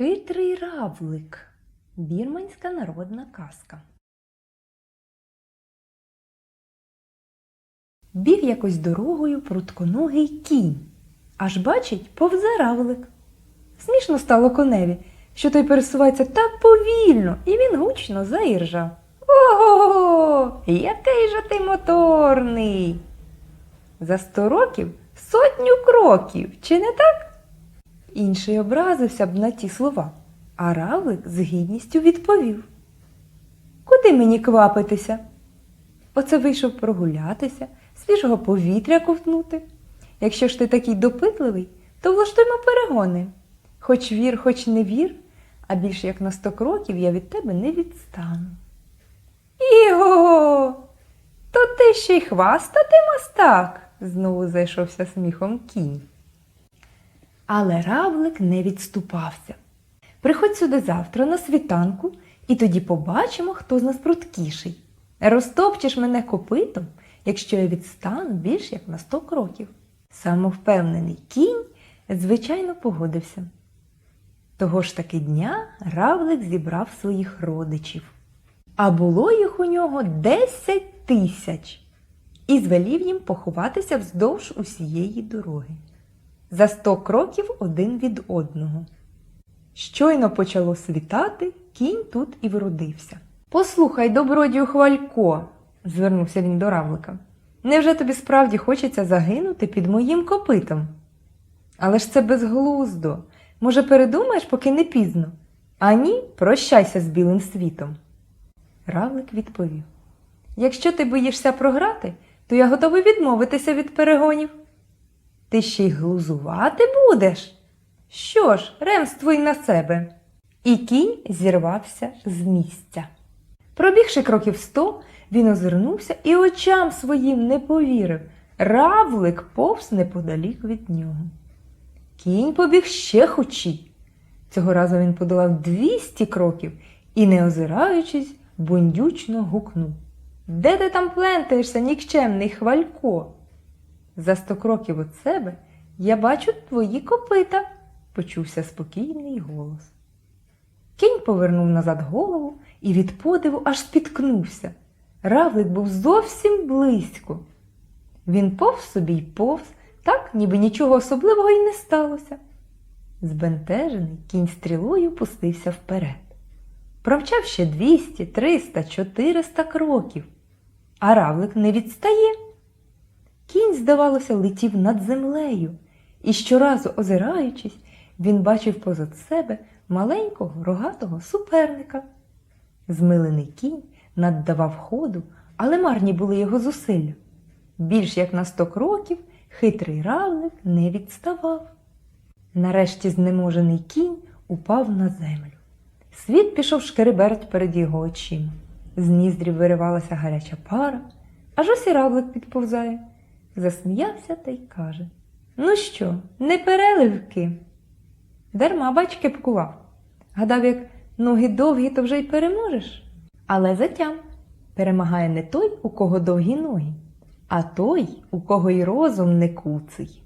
Хитрий равлик. Бірманська народна казка. Біг якось дорогою прутконогий кінь. Аж бачить, повзе равлик. Смішно стало коневі, що той пересувається так повільно, і він гучно заіржав. Ого, який же ти моторний! За сто років сотню кроків, чи не так? Інший образився б на ті слова, а равлик з гідністю відповів. Куди мені квапитися? Оце вийшов прогулятися, свіжого повітря ковтнути. Якщо ж ти такий допитливий, то влаштуймо перегони. Хоч вір, хоч не вір, а більше як на сто кроків я від тебе не відстану. Іго, то ти ще й хвастати мастак, знову зайшовся сміхом кінь. Але равлик не відступався. Приходь сюди завтра на світанку, і тоді побачимо, хто з нас пруткіший. Розтопчеш мене копитом, якщо я відстану більш як на сто кроків. Самовпевнений кінь, звичайно, погодився. Того ж таки дня равлик зібрав своїх родичів. А було їх у нього десять тисяч, і звелів їм поховатися вздовж усієї дороги за сто кроків один від одного. Щойно почало світати, кінь тут і вродився. Послухай, добродію хвалько, звернувся він до равлика. Невже тобі справді хочеться загинути під моїм копитом? Але ж це безглуздо. Може, передумаєш, поки не пізно? А ні, прощайся з білим світом. Равлик відповів: Якщо ти боїшся програти, то я готовий відмовитися від перегонів. Ти ще й глузувати будеш? Що ж, ремствуй на себе. І кінь зірвався з місця. Пробігши кроків сто, він озирнувся і очам своїм не повірив. Равлик повз неподалік від нього. Кінь побіг ще хучій. Цього разу він подолав двісті кроків і, не озираючись, бундючно гукнув. Де ти там плентаєшся, нікчемний хвалько? За сто кроків від себе я бачу твої копита, почувся спокійний голос. Кінь повернув назад голову і від подиву аж спіткнувся. Равлик був зовсім близько. Він повз собі й повз, так, ніби нічого особливого й не сталося. Збентежений кінь стрілою пустився вперед. Промчав ще двісті, триста, чотириста кроків, а равлик не відстає. Кінь, здавалося, летів над землею, і щоразу, озираючись, він бачив позад себе маленького рогатого суперника. Змилений кінь наддавав ходу, але марні були його зусилля. Більш як на сто кроків хитрий равлик не відставав. Нарешті знеможений кінь упав на землю. Світ пішов шкереберть перед його очима. З ніздрів виривалася гаряча пара, аж ось і равлик підповзає. Засміявся та й каже Ну що, не переливки? Дарма бач кепкував. Гадав, як ноги довгі, то вже й переможеш. Але затям перемагає не той, у кого довгі ноги, а той, у кого й розум не куций.